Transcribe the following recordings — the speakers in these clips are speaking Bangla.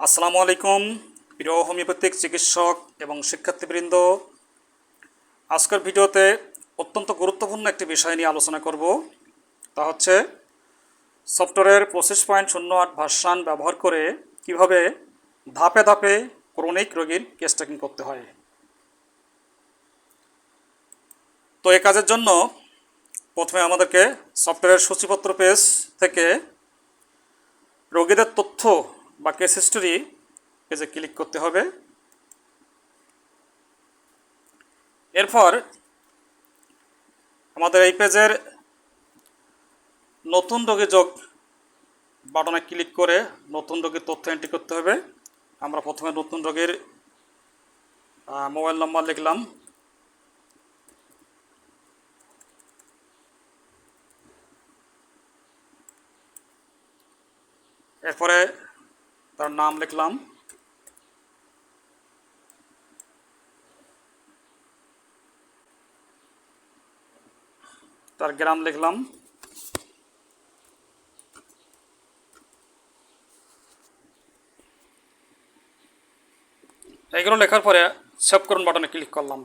আসসালামু আলাইকুম, প্রিয় হোমিওপ্যাথিক চিকিৎসক এবং শিক্ষার্থীবৃন্দ। আজকের ভিডিওতে অত্যন্ত গুরুত্বপূর্ণ একটি বিষয় নিয়ে আলোচনা করব। তা হচ্ছে সফটওয়্যারের পঁচিশ পয়েন্ট শূন্য আট ভার্সান ব্যবহার করে কীভাবে ধাপে ধাপে ক্রনিক রোগীর কেস ট্রেকিং করতে হয়। তো এ কাজের জন্য প্রথমে আমাদেরকে সফটওয়্যারের সূচিপত্র পেজ থেকে রোগীদের তথ্য বা কেস হিস্টোরি পেজে ক্লিক করতে হবে। এরপর আমাদের এই পেজের নতুন রোগী যোগ বাটনে ক্লিক করে নতুন রোগীর তথ্য এন্ট্রি করতে হবে। আমরা প্রথমে নতুন রোগীর মোবাইল নম্বর লিখলাম। এরপরে তার নাম লিখলাম। তার গ্রাম লিখলাম। এইগুলো লেখার পরে সেভ করুন বাটনে ক্লিক করলাম।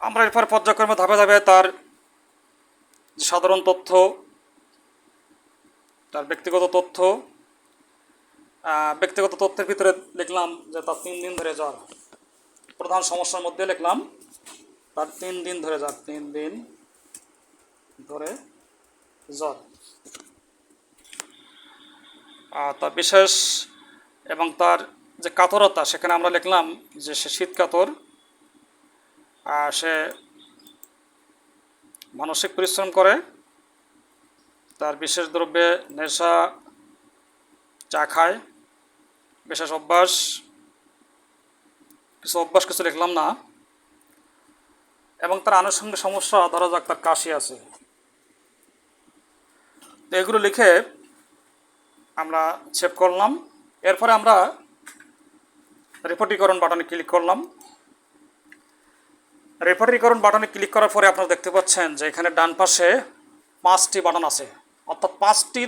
আমরা এরপর পর্যায়ক্রমে ধাপে ধাপে তার সাধারণ তথ্য, তার ব্যক্তিগত তথ্য ব্যক্তিগত তথ্যের ভিতরে লিখলাম যে তার তিন দিন ধরে জ্বর। প্রধান সমস্যার মধ্যে লিখলাম তার তিন দিন ধরে জ্বর, তিন দিন ধরে জ্বর। তার বিশেষ এবং তার যে কাতরতা, সেখানে আমরা লিখলাম যে সে শীত কাতর সে মানসিক পরিশ্রম করে, তার বিশেষ দ্রব্যে নেশা চা খায় বিশেষ অভ্যাস, কিছু অভ্যাস কিছু লিখলাম না। এবং তার আনুষঙ্গিক সমস্যা, ধরা যাক তার কাশি আছে। তো এগুলো লিখে আমরা সেভ করলাম। এরপরে আমরা রিপোর্টিকরণ বাটনে ক্লিক করলাম। রেফারিকরণ বাটনে ক্লিক করার পরে আপনারা দেখতে পাচ্ছেন যে এখানে ডান পাশে পাঁচটি বাটন আছে। অর্থাৎ পাঁচটি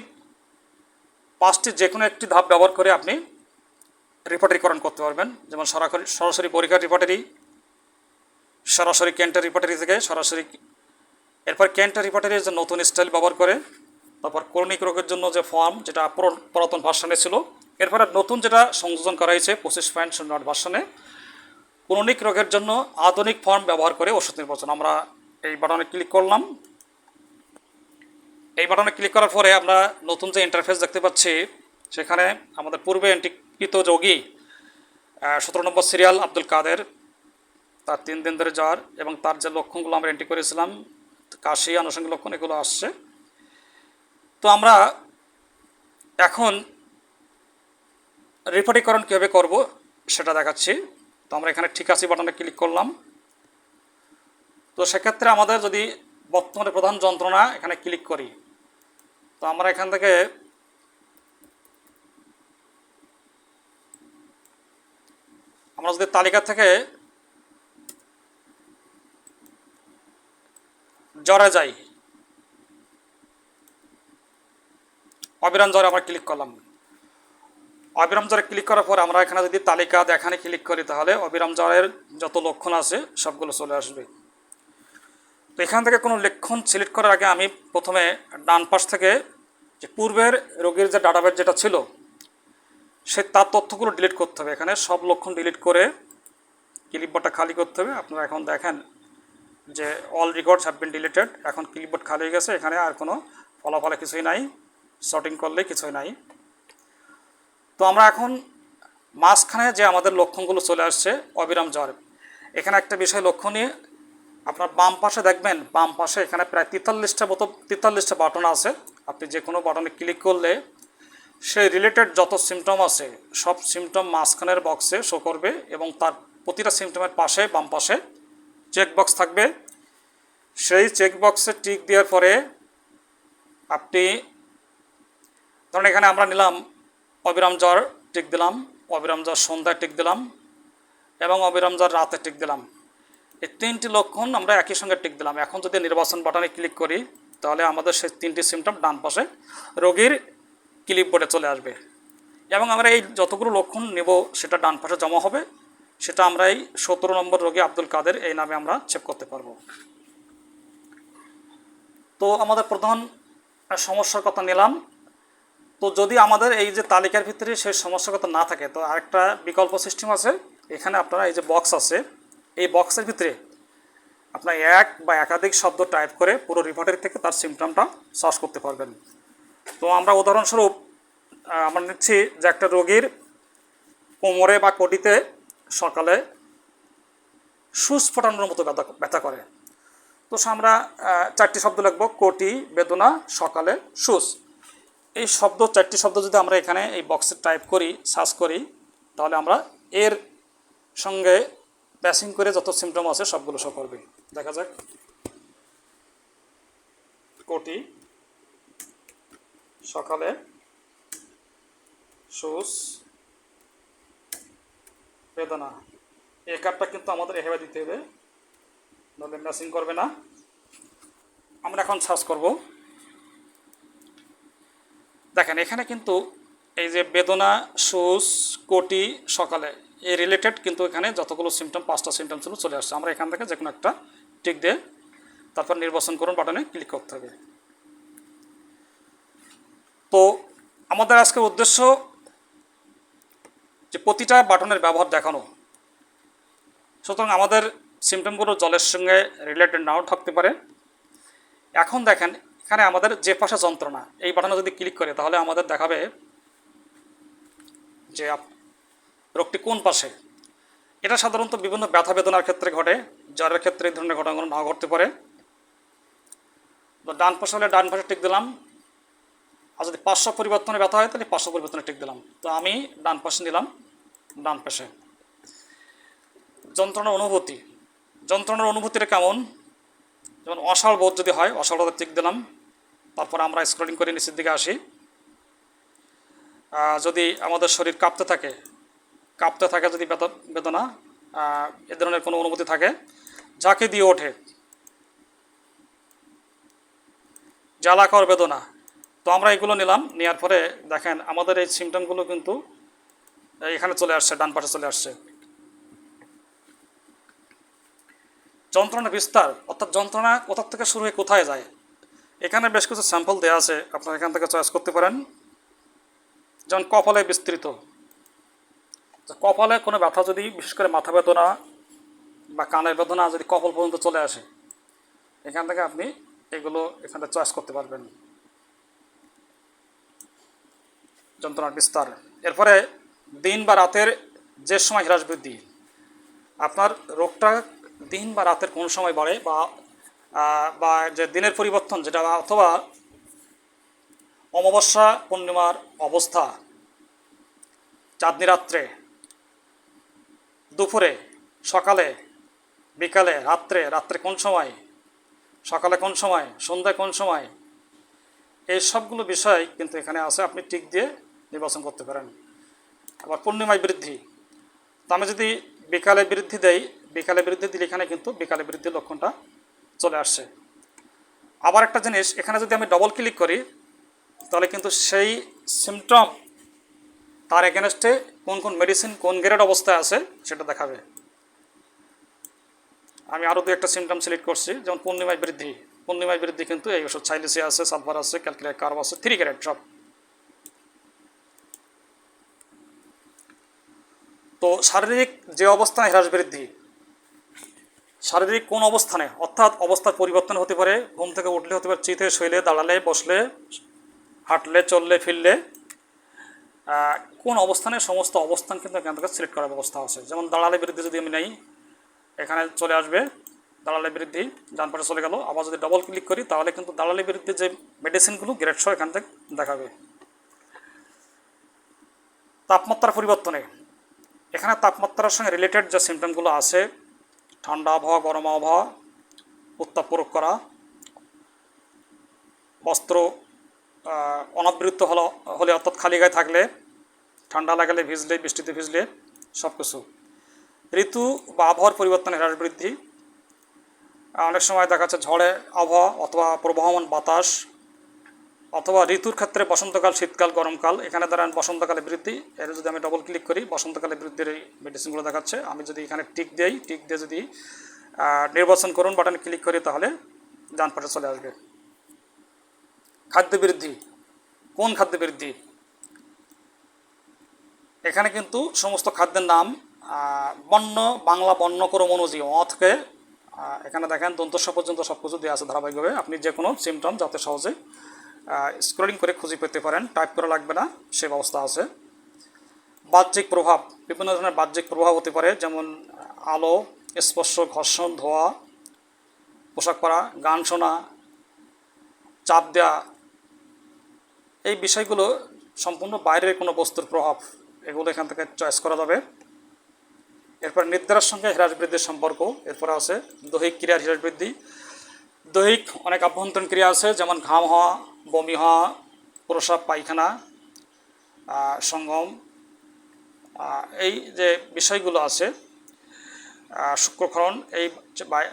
পাঁচটি যে কোনো একটি ধাপ ব্যবহার করে আপনি রিপোর্টারিকরণ করতে পারবেন। যেমন সরাসরি সরাসরি পরীক্ষার রিপোর্টারি সরাসরি ক্যান্টার রিপোর্টারি থেকে সরাসরি এরপর ক্যান্টার রিপোর্টারি যে নতুন স্টাইল ব্যবহার করে, তারপর ক্রনিক রোগের জন্য যে ফর্ম যেটা পুরাতন ভার্সনে ছিল, এরপরে নতুন যেটা সংযোজন করা হয়েছে পঁচিশ পয়েন্ট শূন্য আট ভার্সনে ক্রনিক রোগের জন্য আধুনিক ফর্ম ব্যবহার করে ওষুধ নির্বাচন। আমরা এই বাটনে ক্লিক করলাম। এই বাটনে ক্লিক করার পরে আমরা নতুন যে ইন্টারফেস দেখতে পাচ্ছি, সেখানে আমাদের পূর্বে এন্ট্রিকৃত যোগী সতেরো নম্বর সিরিয়াল আব্দুল কাদের তার তিন দিন ধরে জ্বর এবং তার যে লক্ষণগুলো আমরা এন্ট্রি করেছিলাম কাশি আনুষঙ্গিক লক্ষণ এগুলো আসছে তো আমরা এখন রিপোর্টিকরণ কীভাবে করব সেটা দেখাচ্ছি তো আমরা এখানে ঠিক আছে বাটনে ক্লিক করলাম তো সেক্ষেত্রে আমাদের যদি বর্তমানে প্রধান যন্ত্রণা এখানে ক্লিক করি তো আমরা এখান থেকে আমরা যদি তালিকা থেকে জ্বরে যাই। অবিরাম জ্বরে আমরা ক্লিক করলাম। অবিরাম জ্বরে ক্লিক করার পর আমরা এখানে যদি তালিকা দেখানে ক্লিক করি, তাহলে অবিরাম জ্বরের যত লক্ষণ আছে, সবগুলো চলে আসবে। তো এখান থেকে কোনো লক্ষণ সিলেক্ট করার আগে আমি প্রথমে ডান পাশ থেকে যে পূর্বের রোগীর যে ডাটাবেস যেটা ছিল সে তার তথ্যগুলো ডিলিট করতে হবে। এখানে সব লক্ষণ ডিলিট করে ক্লিপবোর্ডটা খালি করতে হবে। আপনারা এখন দেখেন যে all records have been deleted এখন ক্লিপবোর্ড খালি হয়ে গেছে। এখানে আর কোনো ফলাফলে কিছুই নাই। শর্টিং করলে কিছুই নাই। তো আমরা এখন মাঝখানে যে আমাদের লক্ষণগুলো চলে আসছে, অবিরাম জ্বর। এখানে একটা বিষয় লক্ষ্য নিয়ে আপনার বাম পাশে দেখবেন, বাম পাশে এখানে প্রায় তেতাল্লিশটা মতো, তেতাল্লিশটা বাটন আছে। আপনি যে কোনো বাটনে ক্লিক করলে সেই রিলেটেড যত সিমটম আছে, সব সিমটম মাঝখানের বক্সে শো করবে এবং তার প্রতিটা সিমটমের পাশে, বাম পাশে চেক বক্স থাকবে। সেই চেকবক্সে টিক দেওয়ার পরে আপনি, ধরুন এখানে আমরা নিলাম, অবিরাম জ্বর টিক দিলাম, অবিরাম জ্বর সন্ধ্যায় টিক দিলাম এবং অবিরাম জ্বর রাতে টিক দিলাম। এই তিনটি লক্ষণ আমরা একই সঙ্গে টিক দিলাম। এখন যদি নির্বাচন বাটনে ক্লিক করি, তাহলে আমাদের সেই তিনটি সিমটম ডান পাশে। রোগীর ক্লিপ বোর্ডে চলে আসবে। এবং আমরা এই যতগুলো লক্ষণ নেব, সেটা ডান পাশে জমা হবে। সেটা আমরা এই সতেরো নম্বর রোগী আব্দুল কাদের এই নামে আমরা চেক করতে পারব। তো আমাদের প্রধান সমস্যার কথা নিলাম। তো যদি আমাদের এই যে তালিকার ভিতরে সেই সমস্যার কথা না থাকে, তো আরেকটা বিকল্প সিস্টেম আছে। এখানে আপনারা এই যে বক্স আছে, এই বক্সের ভিতরে আপনার এক বা একাধিক শব্দ টাইপ করে পুরো রিপোর্টের থেকে তার সিমটমটা সার্চ করতে পারবেন। তো আমরা উদাহরণস্বরূপ আমরা নিচ্ছি যে একটা রোগীর কোমরে বা কটিতে সকালে সুচ ফোটানোর মতো ব্যথা ব্যথা করে। তো আমরা চারটি শব্দ লিখব, কোটি, বেদনা, সকালে সুচ। এই শব্দ, চারটি শব্দ যদি আমরা এখানে এই বক্সে টাইপ করি, সার্চ করি, তাহলে আমরা এর সঙ্গে প্যাসিং করে যত সিমটম আছে সবগুলো শো করবে। দেখা যাক। কোটি সকালে সুস বেদনা। এই কার্ডটা কিন্তু আমাদের এভাবে দিতে হবে নাহলে ম্যাচিং করবে না। আমরা এখন সার্চ করব। দেখেন, এখানে কিন্তু এই যে বেদনা সুস কোটি, সকালে এই রিলেটেড কিন্তু এখানে যতগুলো সিমটম পাঁচটা সিমটম ছিল চলে আসছে। আমরা এখান থেকে যে কোনো একটা টিক দিয়ে তারপর নির্বাচন করুন বাটনে ক্লিক করতে হবে। তো আমাদের আজকের উদ্দেশ্য যে প্রতিটা বাটনের ব্যবহার দেখানো। সুতরাং আমাদের সিমটমগুলো জলের সঙ্গে রিলেটেড নাও থাকতে পারে। এখন দেখেন, এখানে আমাদের যে পাশে যন্ত্রণা, এই বাটনে যদি ক্লিক করে, তাহলে আমাদের দেখাবে যে রোগটি কোন পাশে। এটা সাধারণত বিভিন্ন ব্যথা বেদনার ক্ষেত্রে ঘটে, জ্বরের ক্ষেত্রে এই ধরনের ঘটনাগুলো নাও ঘটতে পারে। তো ডান পাশে হলে ডান পাশে টিক দিলাম। আর যদি পাঁচশো পরিবর্তনে ব্যথা হয়, তাহলে পাঁচশো পরিবর্তনে টিক দিলাম। তো আমি ডান পাশে নিলাম, ডান পাশে। যন্ত্রণার অনুভূতি। যন্ত্রণার অনুভূতিটা কেমন? যেমন অসাড় বোধ যদি হয়, অসাড় টিক দিলাম। তারপর আমরা স্ক্রলিং করে নিচের দিকে আসি। যদি আমাদের শরীর কাঁপতে থাকে কাঁপতে থাকে যদি বেদনা এ ধরনের কোনো অনুভূতি থাকে, যাকে দিয়ে ওঠে? জ্বালাকর বেদনা। তো আমরা এগুলো নিলাম নেওয়ার পরে দেখেন আমাদের এই সিমটমগুলো কিন্তু এখানে চলে আসছে, ডান পাশে চলে আসছে। যন্ত্রণা বিস্তার, অর্থাৎ যন্ত্রণা কোথা থেকে শুরু হয়ে কোথায় যায়? এখানে বেশ কিছু স্যাম্পল দেওয়া আছে, আপনারা এখান থেকে চয়েস করতে পারেন। যেমন কপালে বিস্তৃত। কপালে কোনো ব্যথা যদি, বিশেষ করে মাথা বেদনা বা কানের বেদনা যদি কপাল পর্যন্ত চলে আসে, এখান থেকে আপনি এগুলো এখানে চয়েস করতে পারবেন। যন্ত্রণার বিস্তার। এরপরে দিন বা রাতের যে সময় হ্রাস বৃদ্ধি, আপনার রোগটা দিন বা রাতের কোন সময় বাড়ে বা বা যে দিনের পরিবর্তন যেটা, অথবা অমাবস্যা পূর্ণিমার অবস্থা, চাঁদনি রাত্রে, দুপুরে, সকালে, বিকালে, রাত্রে রাত্রে কোন সময়, সকালে কোন সময়, সন্ধ্যায় কোন সময় এই সবগুলো বিষয় কিন্তু এখানে আছে, আপনি টিক দিয়ে নির্বাচন করতে পারেন। আবার পূর্ণিমায় বৃদ্ধি। তো আমি যদি বিকালে বৃদ্ধি দেই, বিকালে বৃদ্ধি দিলে এখানে কিন্তু বিকালে বৃদ্ধির লক্ষণটা চলে আসছে। আবার একটা জিনিস, এখানে যদি আমি ডবল ক্লিক করি, তাহলে কিন্তু সেই সিমটম তার এগেনস্টে কোন কোন মেডিসিন কোন গ্রেড অবস্থায় আছে সেটা দেখাবে। আমি আরও দু একটা সিমটম সিলেক্ট করছি, যেমন পূর্ণিমায় বৃদ্ধি। পূর্ণিমায় বিরুদ্ধে কিন্তু এই ওষুধ চাইলিসি আছে, সালফার আছে ক্যালকুলেট কার্ব আছে থ্রি গ্রেড সব। তো শারীরিক যে অবস্থানে হ্রাস বৃদ্ধি। শারীরিক কোন অবস্থানে? অর্থাৎ অবস্থার পরিবর্তন হতে পারে, ঘুম থেকে উঠলে হতে পারে, চিতে, শুইলে, দাঁড়ালে, বসলে, হাঁটলে, চললে, ফিরলে। কোন অবস্থানে সমস্ত অবস্থান কিন্তু এখান থেকে সিলেক্ট করার ব্যবস্থা আছে। যেমন দাঁড়ালে বৃদ্ধি যদি আমি নেই, এখানে চলে আসবে। দাঁড়ালে বিরুদ্ধে ডান পাশে চলে গেল। আবার যদি ডবল ক্লিক করি, তাহলে কিন্তু দাঁড়ালে বিরুদ্ধে যে মেডিসিনগুলো গ্রেড সহ এখান থেকে দেখাবে। তাপমাত্রার পরিবর্তনে। এখানে তাপমাত্রার সঙ্গে রিলেটেড যে সিমটমগুলো আছে, ঠান্ডা আবহাওয়া, গরম আবহাওয়া, উত্তাপ প্রয়োগ করা বস্ত্র অনাবৃত্ত অনাবৃত হলো, হলে অর্থাৎ খালি গায়ে থাকলে, ঠান্ডা লাগালে ভিজলে, বৃষ্টিতে ভিজলে সব কিছু ঋতু বা আবহাওয়ার পরিবর্তনে হ্রাস বৃদ্ধি। অনেক সময় দেখা যাচ্ছে ঝড়ে আবহাওয়া অথবা প্রবাহমান বাতাস অথবা ঋতুর ক্ষেত্রে বসন্তকাল শীতকাল গরমকাল। এখানে ধরেন বসন্তকালে বৃদ্ধি এর যদি আমি ডবল ক্লিক করি বসন্তকালে বৃদ্ধির এই মেডিসিনগুলো দেখাচ্ছে। আমি যদি এখানে টিক দিই টিক দিয়ে যদি নির্বাচন করুন বাটনে ক্লিক করি তাহলে ডান পাশে চলে আসবে। খাদ্য বৃদ্ধি কোন খাদ্য বৃদ্ধি এখানে কিন্তু সমস্ত খাদ্যের নাম বর্ণ বাংলা বর্ণক্রম অনুযায়ী অ থেকে আহ, এখানে দেখেন দন্তস্ব পর্যন্ত সব কিছু দেওয়া আছে ধারাবাহিকভাবে। আপনি যে কোনো সিমটম যাতে সহজে স্ক্রলিং করে খুঁজে পেতে পারেন টাইপ করা লাগবে না, সে ব্যবস্থা আছে। বাহ্যিক প্রভাব, বিভিন্ন ধরনের বাহ্যিক প্রভাব হতে পারে, যেমন আলো, স্পর্শ, ঘর্ষণ, ধোয়া, পোশাক পরা, গান শোনা, চাপ দেওয়া এই বিষয়গুলো সম্পূর্ণ বাইরের কোনো বস্তুর প্রভাব, এগুলো এখান থেকে চয়েস করা যাবে। এরপর নিদ্রার সঙ্গে হ্রাস বৃদ্ধির সম্পর্ক, এরপর আছে দৈহিক ক্রিয়ার হ্রাস বৃদ্ধি। দৈহিক অনেক আভ্যন্তরীণ ক্রিয়া আছে, যেমন ঘাম হওয়া, বমি হওয়া প্রসাব পায়খানা সঙ্গম এই যে বিষয়গুলো আছে শুক্রক্ষরণ, এই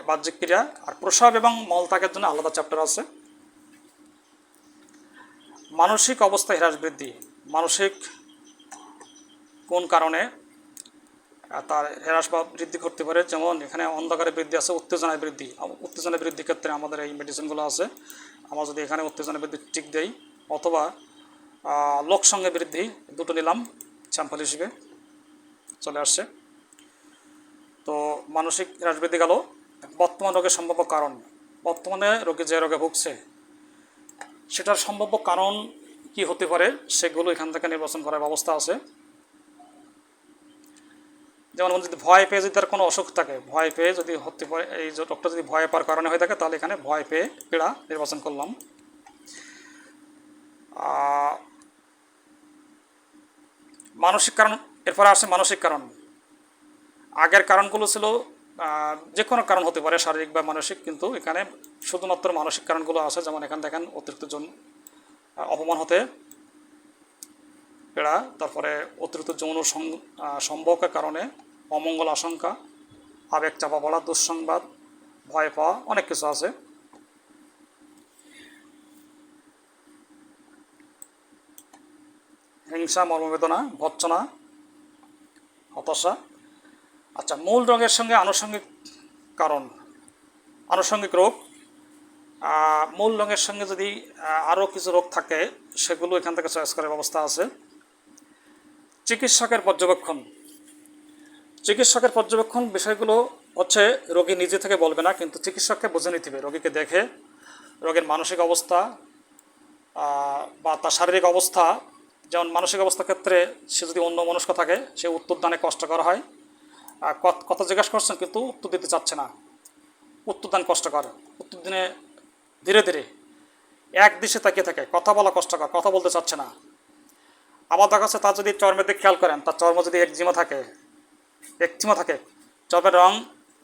বাহ্যিক ক্রিয়া, আর প্রসাব এবং মলত্যাগের জন্য আলাদা চ্যাপ্টার আছে। মানসিক অবস্থা হ্রাস বৃদ্ধি। মানসিক কোন কারণে? তার হ্রাস বা বৃদ্ধি করতে পারে। যেমন এখানে অন্ধকারে বৃদ্ধি আছে উত্তেজনায় বৃদ্ধি। উত্তেজনা বৃদ্ধির ক্ষেত্রে আমাদের এই মেডিসিনগুলো আছে। আমরা যদি এখানে উত্তেজনা বৃদ্ধি টিক দেই অথবা আহ, লোক সঙ্গে বৃদ্ধি দুটো নিলাম স্যাম্পল হিসেবে চলে আসছে। তো মানসিক হ্রাস বৃদ্ধি গেল। বর্তমান রোগের সম্ভাব্য কারণ। বর্তমানে রোগী যে রোগে ভুগছে সেটার সম্ভাব্য কারণ কি হতে পারে সেগুলো এখান থেকে নির্বাচন করার ব্যবস্থা আছে। যেমন যদি ভয় পেয়ে যদি তার কোনো অসুখ থাকে, ভয় পেয়ে যদি হতে পারে এই রোগটা যদি ভয় পাওয়ার কারণে হয়ে থাকে, তাহলে এখানে ভয় পেয়ে পীড়া নির্বাচন করলাম। মানসিক কারণ, এরপরে আসে মানসিক কারণ। আগের কারণগুলো ছিল যে কোনো কারণ হতে পারে, শারীরিক বা মানসিক, কিন্তু এখানে শুধুমাত্র মানসিক কারণগুলো আছে। যেমন এখানে দেখেন অতিরিক্ত জন অপমান হতে পীড়া তারপরে অতিরিক্ত যৌন সং- আহ, কারণে অমঙ্গল আশঙ্কা আবেগ চাপা পড়া দুঃসংবাদ ভয় পাওয়া অনেক কিছু আছে। হিংসা মর্মবেদনা ভৎসনা হতাশা। আচ্ছা মূল রোগের সঙ্গে আনুষঙ্গিক কারণ আনুষঙ্গিক রোগ। মূল রোগের সঙ্গে যদি আরও কিছু রোগ থাকে সেগুলো এখান থেকে চয়েস করার ব্যবস্থা আছে। চিকিৎসকের পর্যবেক্ষণ। চিকিৎসকের পর্যবেক্ষণ বিষয়গুলো হচ্ছে, রোগী নিজে থেকে বলবে না, কিন্তু চিকিৎসককে বুঝে নিতে হবে। রোগীকে দেখে, রোগীর মানসিক অবস্থা বা তার শারীরিক অবস্থা, যেমন মানসিক অবস্থার ক্ষেত্রে সে যদি অন্য মনস্ক থাকে, সে উত্তর দানে কষ্টকর হয়। আর কথা জিজ্ঞাসা করছেন, কিন্তু উত্তর দিতে চাচ্ছে না। উত্তর দান কষ্টকর। উত্তর দিনে ধীরে ধীরে এক দিশে তাকিয়ে থাকে। কথা বলা কষ্টকর, কথা বলতে চাচ্ছে না। আবার দেখা যাচ্ছে তার যদি চর্মের দিকে খেয়াল করেন, তার চর্ম যদি একজিমা থাকে একজিমা থাকে, চর্মের রং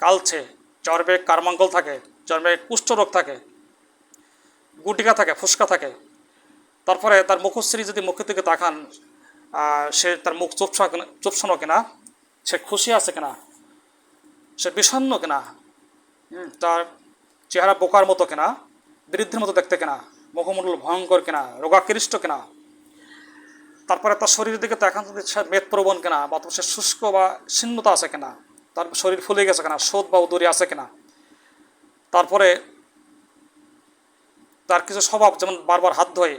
কালছে, চর্মে কারমাঙ্গল থাকে, চর্মে কুষ্ঠরোগ থাকে, গুটিকা থাকে, ফুসকা থাকে, তারপরে তার মুখশ্রী যদি মুখের দিকে তাকান সে তার মুখ চোপসা চোপসানো কিনা, সে খুশি আছে কিনা, সে বিষণ্ণ কিনা তার চেহারা বোকার মতো কিনা, বৃদ্ধির মতো দেখতে কিনা, মুখমণ্ডল ভয়ঙ্কর কিনা রোগাকৃষ্ট কিনা তারপরে তার শরীরের দিকে তো এখন সে মেদপ্রবণ কিনা, বা সে শুষ্ক বা শীর্ণতা আছে কিনা, তার শরীর ফুলে গেছে কিনা শোধ বা উদরি আছে কিনা। তারপরে তার কিছু স্বভাব, যেমন বারবার হাত ধোয়ে,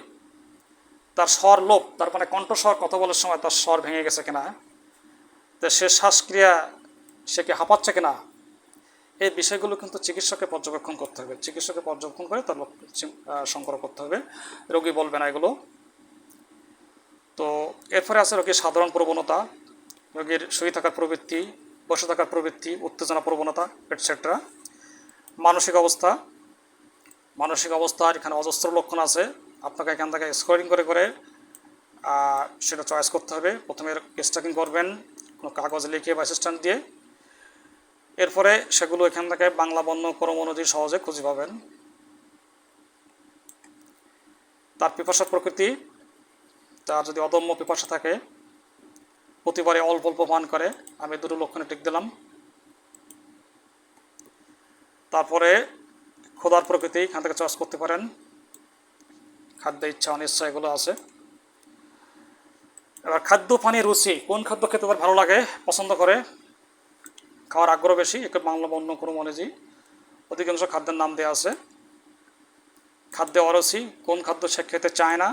তার স্বর লোপ, তার মানে কণ্ঠস্বর, কথা বলার সময় তার স্বর ভেঙে গেছে কিনা, তো সে শ্বাসক্রিয়া, সে কি হাঁপাচ্ছে কিনা, এই বিষয়গুলো কিন্তু চিকিৎসকে পর্যবেক্ষণ করতে হবে। চিকিৎসকে পর্যবেক্ষণ করে তার সংগ্রহ করতে হবে। রোগী বলবে না এগুলো। তো এরপরে আছে রোগীর সাধারণ প্রবণতা, রোগীর শুয়ে থাকার প্রবৃত্তি, বসে থাকার প্রবৃত্তি, উত্তেজনা প্রবণতা এটসেট্রা মানসিক অবস্থা, মানসিক অবস্থার এখানে অজস্র লক্ষণ আছে। আপনাকে এখান থেকে স্কোরিং করে করে সেটা চয়েস করতে হবে। প্রথমে স্ট্যাকিং করবেন, কোনো কাগজ লিখে বা অ্যাসিস্ট্যান্ট দিয়ে। এরপরে সেগুলো এখান থেকে বাংলা বর্ণ ক্রম অনুযায়ী সহজে খুঁজে পাবেন। তার পিপাসার প্রকৃতি তার যদি অদম্য পিপাসা থাকে, প্রতিবারে অল্প অল্প পান করে, আমি দুটো লক্ষণে টিক দিলাম। তারপরে ক্ষুধার প্রকৃতি এখান থেকে চয়েস করতে পারেন। খাদ্য ইচ্ছা অনিচ্ছা এগুলো আছে। এবার খাদ্য, পানি, রুচি, কোন খাদ্য খেতে তার ভালো লাগে, পছন্দ করে? খাওয়ার আগ্রহ বেশি একে বাংলা অন্য কোনো মনেজি অধিকাংশ খাদ্যের নাম দেওয়া আছে। খাদ্যে অরসি কোন খাদ্য সে খেতে চায় না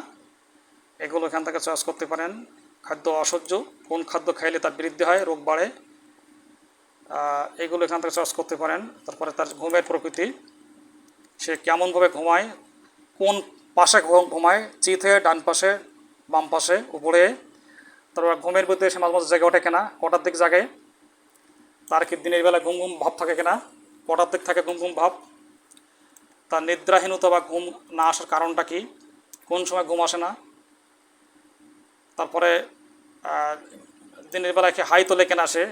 এগুলো এখান থেকে চয়েস করতে পারেন। খাদ্য অসহ্য, কোন খাদ্য খাইলে তার বৃদ্ধি হয়, রোগ বাড়ে। এগুলো এখান থেকে চয়েস করতে পারেন। তারপরে তার ঘুমের প্রকৃতি, সে কেমনভাবে ঘুমায়, কোন পাশে ঘুমায় হয়ে ডান পাশে, বাম পাশে, উপরে। তারপর ঘুমের ভিতরে সে মাঝে মাঝে জেগে ওঠে কিনা কটার দিক জাগে। তার কি দিনের বেলা ঘুম ঘুম ভাব থাকে কিনা কটার দিক থাকে ঘুম ঘুম ভাব। তার নিদ্রাহীনতা বা ঘুম না আসার কারণটা কি, কোন সময় ঘুম আসে না তারপরে দিনের বেলায় কি হাই তোলে কেনা সে,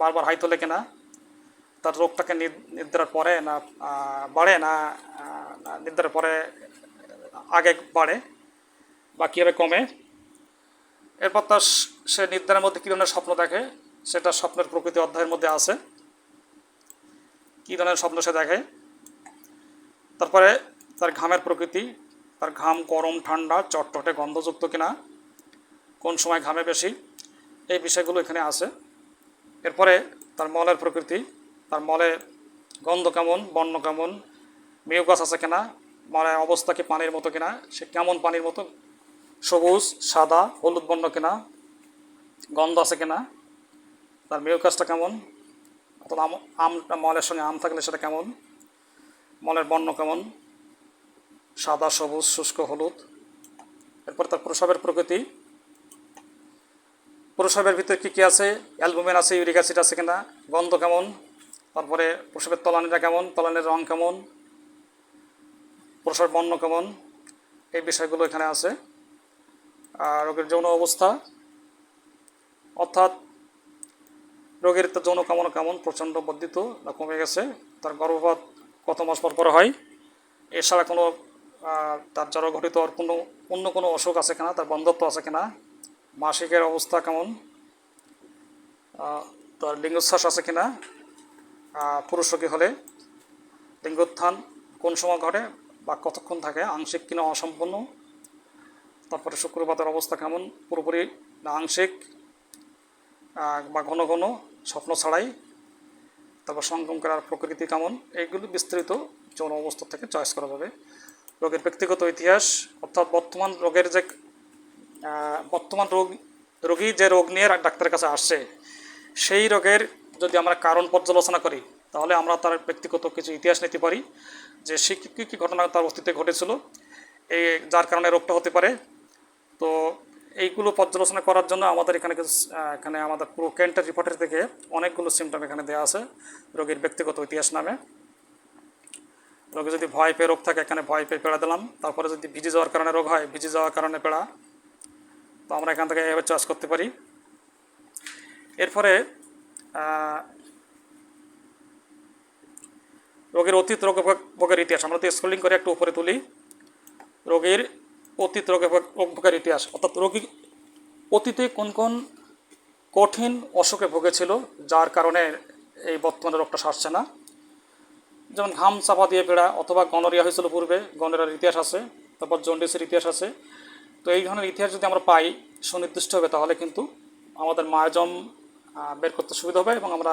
বারবার হাই তোলে কেনা, তার রোগটাকে নিদ্রার পরে না বাড়ে না নিদ্রার পরে আগে বাড়ে, বা কীভাবে কমে। এরপর তার সে নিদ্রার মধ্যে কী ধরনের স্বপ্ন দেখে, সেটা স্বপ্নের প্রকৃতি অধ্যায়ের মধ্যে আছে। কী ধরনের স্বপ্ন সে দেখে? তারপরে তার ঘামের প্রকৃতি, তার ঘাম গরম, ঠান্ডা চটটটে গন্ধযুক্ত কিনা কোন সময় ঘামে বেশি, এই বিষয়গুলো এখানে আছে। এরপরে তার মলের প্রকৃতি, তার মলে গন্ধ কেমন, বর্ণ কেমন মিউকাস আছে কিনা মলের অবস্থা কি পানির মতো কিনা, সে কেমন পানির মতো, সবুজ, সাদা, হলুদ বর্ণ কিনা, গন্ধ আছে কিনা, তার মিউকাসটা কেমন অথবা আম, আমটা মলের সঙ্গে আম থাকলে সেটা কেমন, মলের বর্ণ কেমন, সাদা, সবুজ, শুষ্ক, হলুদ। এরপর তার প্রসবের প্রকৃতি প্রসবের ভিতরে কী কী আছে? অ্যালবুমিন আছে, ইউরিক অ্যাসিড আছে কিনা? গন্ধ কেমন? তারপরে প্রসবের তলানিটা কেমন? তলানির রং কেমন? প্রসবের বর্ণ কেমন? এই বিষয়গুলো এখানে আছে। আর রোগের যৌন অবস্থা, অর্থাৎ রোগের তো যৌন কামনা কেমন? প্রচণ্ড বর্ধিত না কমে গেছে। তার গর্ভপাত কত মাস পর পর হয়? এছাড়া কোনো তার জড় ঘটিত আর কোনো, অন্য কোনো অসুখ আছে কিনা? তার বন্ধত্ব আছে কিনা? মাসিকের অবস্থা কেমন? তার লিঙ্গোচ্ছ্বাস আছে কিনা? আহ, পুরুষ রোগী হলে? লিঙ্গোত্থান কোন সময় ঘটে বা কতক্ষণ থাকে? আংশিক কিনা অসম্পূর্ণ? তারপরে শুক্রপাতের অবস্থা কেমন? পুরোপুরি না আংশিক বা ঘন ঘন স্বপ্ন ছাড়াই? তারপর সঙ্গম করার প্রকৃতি কেমন? এইগুলি বিস্তারিত যৌন অবস্থা থেকে চয়েস করা যাবে। রোগের ব্যক্তিগত ইতিহাস অর্থাৎ বর্তমান রোগের যে বর্তমান রোগ, রোগী যে রোগ নিয়ে ডাক্তারের কাছে আসছে, সেই রোগের যদি আমরা কারণ পর্যালোচনা করি, তাহলে আমরা তার ব্যক্তিগত কিছু ইতিহাস নিতে পারি যে সে কী কী ঘটনা তার অস্তিত্বে ঘটেছিল। এই যার কারণে রোগটা হতে পারে। তো এইগুলো পর্যালোচনা করার জন্য আমাদের এখানে এখানে আমাদের পুরো ক্যান্টার রিপোর্টের থেকে অনেকগুলো সিমটম এখানে দেওয়া আছে রোগীর ব্যক্তিগত ইতিহাস নামে। রোগী যদি ভয় পেয়ে রোগ থাকে, এখানে ভয় পেয়ে পেড়া দিলাম। তারপরে যদি ভিজে যাওয়ার কারণে রোগ হয়, ভিজে যাওয়ার কারণে পেড়া। তো আমরা এখান থেকে এভাবে চাষ করতে পারি। এরপরে রোগের অতীত রোগ ভোগ- ভোগের ইতিহাস। আমরা তো স্ক্রলিং করে একটু উপরে তুলি। রোগীর অতীত রোগ ভোগের ইতিহাস। অর্থাৎ রোগী অতীতে কোন কোন কঠিন অসুখে ভুগেছিল, যার কারণে এই বর্তমানে রোগটা সারছে না। যেমন ঘাম চাপা দিয়ে পেড়া অথবা গনোরিয়া হয়েছিল পূর্বে, গনোরিয়ার ইতিহাস আছে। তারপর জন্ডিসের ইতিহাস আছে। তো এই ধরনের ইতিহাস যদি আমরা পাই, সুনির্দিষ্ট হবে, তাহলে কিন্তু আমাদের মায়াজম বের করতে সুবিধা হবে এবং আমরা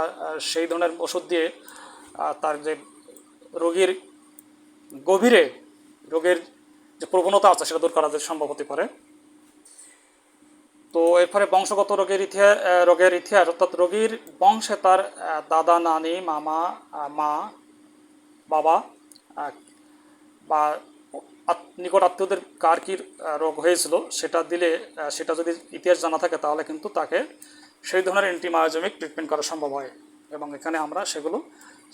সেই ধরনের ওষুধ দিয়ে তার যে রোগীর গভীরে, রোগের যে প্রবণতা আছে, সেটা দূর করা সম্ভব হতে পারে। তো এরপরে বংশগত রোগের ইতিহাস রোগের ইতিহাস, অর্থাৎ রোগীর বংশে তার দাদা, নানি, মামা মা, বাবা বা নিকট আত্মীয়দের কার কী রোগ হয়েছিল সেটা দিলে সেটা যদি ইতিহাস জানা থাকে তাহলে কিন্তু তাকে সেই ধরনের অ্যান্টিমায়োজমিক ট্রিটমেন্ট করা সম্ভব হয়। এবং এখানে আমরা সেগুলো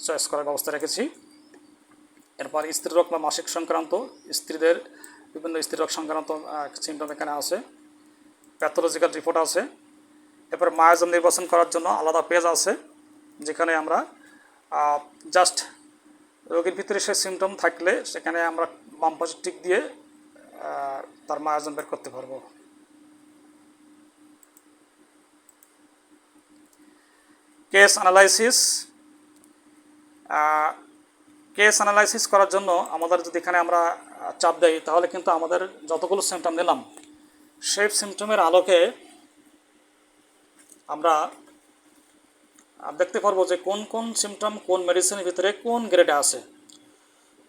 চয়েস করার ব্যবস্থা রেখেছি। এরপর স্ত্রী রোগ বা মাসিক সংক্রান্ত, স্ত্রীদের বিভিন্ন স্ত্রী রোগ সংক্রান্ত সিমটম এখানে আছে। প্যাথোলজিক্যাল রিপোর্ট আছে। এরপর মায়াজম নির্বাচন করার জন্য আলাদা পেজ আছে, যেখানে আমরা জাস্ট রোগীর ভিতরে সে সিমটম থাকলে সেখানে আমরা বাম পাশে টিক দিয়ে তার মায়াজন বের করতে পারব। কেস অ্যানালাইসিস কেস অ্যানালাইসিস করার জন্য আমাদের যদি এখানে আমরা চাপ দেয় তাহলে কিন্তু আমাদের যতগুলো সিমটম নিলাম, সেই সিমটমের আলোকে আমরা দেখতে পারব যে কোন কোন সিমটম কোন মেডিসিনের ভিতরে কোন গ্রেডে আছে।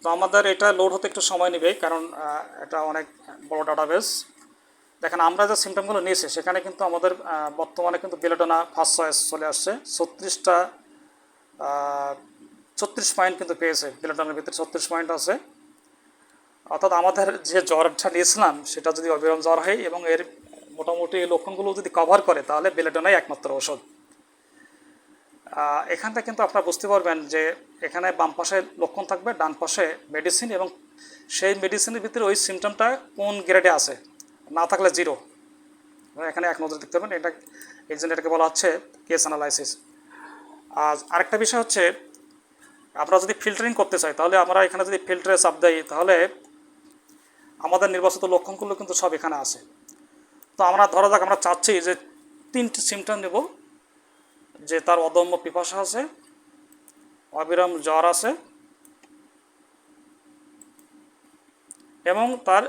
তো আমাদের এটা লোড হতে একটু সময় নেবে, কারণ এটা অনেক বড় ডাটাবেস দেখেন, আমরা যে সিমটমগুলো নিয়েছি, সেখানে কিন্তু আমাদের বর্তমানে কিন্তু বেলেডোনা ফার্স্ট চয়েস চলে আসছে। ছত্রিশটা ছত্রিশ পয়েন্ট কিন্তু পেয়েছে, বেলেডোনার ভিতরে ছত্রিশ পয়েন্ট আছে। অর্থাৎ আমাদের যে জ্বরটা নিয়েছিলাম, সেটা যদি অবিরাম জ্বর হয় এবং এর মোটামুটি লক্ষণগুলো যদি কভার করে, তাহলে বেলেডোনাই একমাত্র ওষুধ এখানটা কিন্তু আপনারা বুঝতে পারবেন যে এখানে বাম পাশে লক্ষণ থাকবে, ডান পাশে মেডিসিন এবং সেই মেডিসিনের ভিতরে ওই সিমটমটা কোন গ্রেডে আছে? না থাকলে জিরো এখানে এক নজর দেখতে পাবেন। এটা এই জন্য এটাকে বলা হচ্ছে কেস অ্যানালাইসিস আর আরেকটা বিষয় হচ্ছে আমরা যদি ফিল্টারিং করতে চাই, তাহলে আমরা এখানে যদি ফিল্টারে চাপ দেই, তাহলে আমাদের নির্বাচিত লক্ষণগুলো কিন্তু সব এখানে আছে। তো আমরা ধরা যাক, আমরা চাচ্ছি যে তিনটি সিমটম নেব। যে তার অদম্য পিপাসা আছে, অবিরাম জ্বর আছে, এবং তার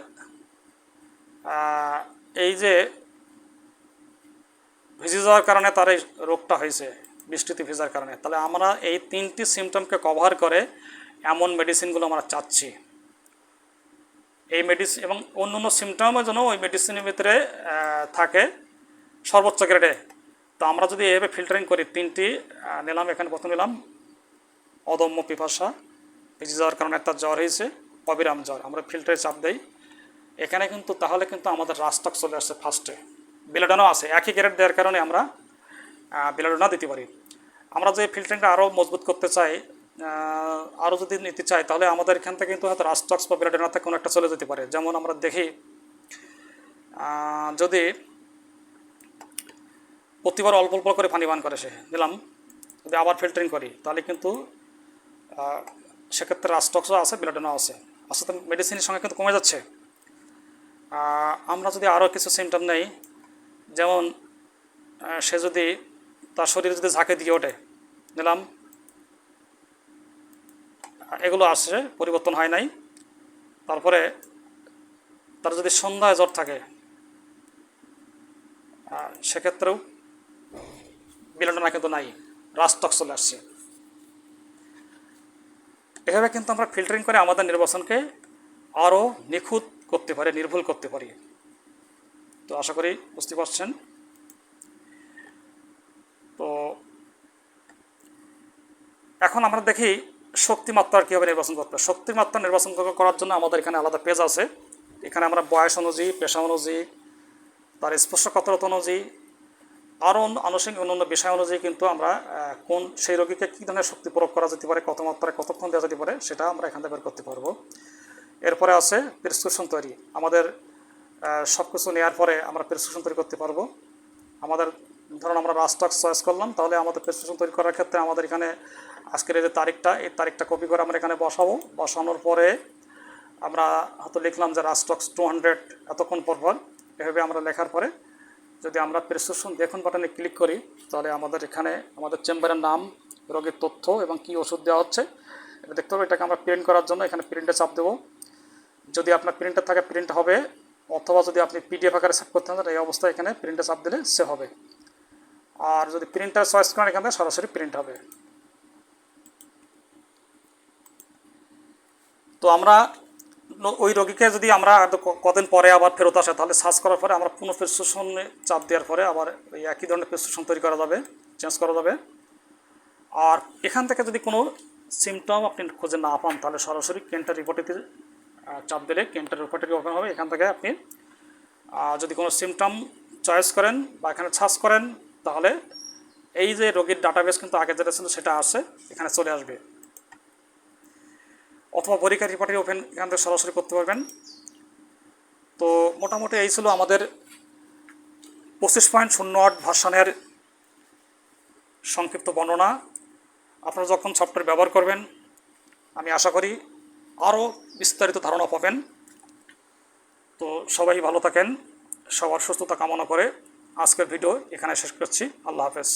এই যে ভিজে যাওয়ার কারণে তার এই রোগটা হয়েছে, বৃষ্টিতে ভেজার কারণে। তাহলে আমরা এই তিনটি সিমটমকে কভার করে এমন মেডিসিনগুলো আমরা চাচ্ছি। এই মেডিসিন এবং অন্য অন্য সিমটমের জন্য ওই মেডিসিনের ভিতরে থাকে সর্বোচ্চ গ্রেডে তো আমরা যদি এভাবে ফিল্টারিং করি, তিনটি নিলাম, এখানে প্রথম নিলাম, অদম্য পিপাসা, ভিজে যাওয়ার কারণে একটা জ্বর হয়েছে, অবিরাম জ্বর, আমরা ফিল্টারে চাপ দেই। এখানে কিন্তু, তাহলে কিন্তু আমাদের রাস্টক চলে আসছে ফার্স্টে বেলাডোনাও আছে, একই গ্রেড দেওয়ার কারণে আমরা বেলাডোনা দিতে পারি। আমরা যে ফিল্টারিংটা আরও মজবুত করতে চাই আরও যদি নিতে চাই, তাহলে আমাদের এখান থেকে কিন্তু হয়তো রাস্টক্স বা বেলাডোনা কোনো একটা চলে যেতে পারে। যেমন আমরা দেখি যদি প্রতিবার অল্প অল্প করে পানি পান করে সে। দিলাম। যদি আবার ফিল্টারিং করি, তাহলে কিন্তু সেক্ষেত্রে রাস্টক্সও আছে বেলাডোনাও আছে। আসলে মেডিসিনের সঙ্গে কিন্তু কমে যাচ্ছে। আমরা যদি আরও কিছু সিমটম নেই, যেমন সে যদি তার শরীরে যদি ঝাঁকে দিয়ে ওঠে নিলাম এগুলো আসছে পরিবর্তন হয় নাই। তারপরে তার যদি সন্ধ্যায় জ্বর থাকে সেক্ষেত্রেও বিলডনা কিন্তু নাই রাস্টক চলে আসছে। এভাবে কিন্তু আমরা ফিল্টারিং করে আমাদের নির্বাচনকে আরও নিখুঁত করতে পারি, নির্ভুল করতে পারি। তো আশা করি বুঝতে পারছেন। তো এখন আমরা দেখি শক্তি শক্তিমাত্রার কীভাবে নির্বাচন করতে হবে শক্তিমাত্রা নির্বাচন করার জন্য আমাদের এখানে আলাদা পেজ আছে। এখানে আমরা বয়স অনুযায়ী, পেশা অনুযায়ী, তার স্পর্শকাতরতা অনুযায়ী আরও অন্য- আনুষঙ্গিক অন্য বিষয় অনুযায়ী কিন্তু আমরা কোন সেই রোগীকে কী ধরনের শক্তি প্রয়োগ করা যেতে পারে, কত মাত্রায় কতক্ষণ দেওয়া যেতে পারে, সেটা আমরা এখান থেকে বের করতে পারব। এরপরে আছে প্রেসক্রিপশন তৈরি। আমাদের সব কিছু নেওয়ার পরে আমরা প্রেসক্রিপশন তৈরি করতে পারব। আমাদের, ধরুন আমরা রাস্টক চয়েস করলাম, তাহলে আমাদের প্রেসক্রিপশন তৈরি করার ক্ষেত্রে আমাদের এখানে আজকের এই যে তারিখটা, এই তারিখটা কপি করে আমরা এখানে বসাবো। বসানোর পরে আমরা হয়তো লিখলাম যে রাস্টক্স টু হান্ড্রেড এতক্ষণ পর পর, এভাবে আমরা লেখার পরে যদি আমরা প্রেসক্রিপশন দেখুন বাটনে ক্লিক করি, তাহলে আমাদের এখানে আমাদের চেম্বারের নাম, রোগের তথ্য এবং কী ওষুধ দেওয়া হচ্ছে। এটা দেখতে হবে, এটাকে আমরা প্রিন্ট করার জন্য এখানে প্রিন্টে চাপ দেবো। যদি আপনার প্রিন্টার থাকে প্রিন্ট হবে, অথবা যদি আপনি পিডিএফ আকারে সেভ করতে চান এই অবস্থায় এখানে প্রিন্টে চাপ দিলে সে হবে। আর যদি প্রিন্টার চয়েস করেন এখান সরাসরি প্রিন্ট হবে। তো আমরা ওই রোগীকে যদি আমরা কদিন পরে আবার ফেরত আসে, তাহলে সার্চ করার পরে আমরা পুনঃ প্রেসক্রিপশনে চাপ দেওয়ার পরে আবার ওই একই ধরনের প্রেসক্রিপশন তৈরি করা যাবে চেঞ্জ করা যাবে। আর এখান থেকে যদি কোনো সিমটম আপনি খুঁজে না পান, তাহলে সরাসরি কেন্টার রিপোর্টিতে চাপ দিলে কেন্টার রিপোর্টারি ওপেন হবে। এখান থেকে আপনি যদি কোনো সিমটম চয়েস করেন বা এখানে সার্চ করেন, তাহলে এই যে রোগীর ডাটাবেস কিন্তু আগে যেটা ছিল সেটা আসে, এখানে চলে আসবে। অথবা পরীক্ষা রিপোর্টারি ওপেন এখান থেকে সরাসরি করতে পারবেন। তো মোটামুটি এই ছিল আমাদের পঁচিশ পয়েন্ট শূন্য আট ভার্সানের সংক্ষিপ্ত বর্ণনা। আপনারা যখন সফটওয়্যার ব্যবহার করবেন, আমি আশা করি আরও বিস্তারিত ধারণা পাবেন। তো সবাই ভালো থাকেন, সবার সুস্থতা কামনা করে আজকের ভিডিও এখানে শেষ করছি। আল্লাহ হাফেজ।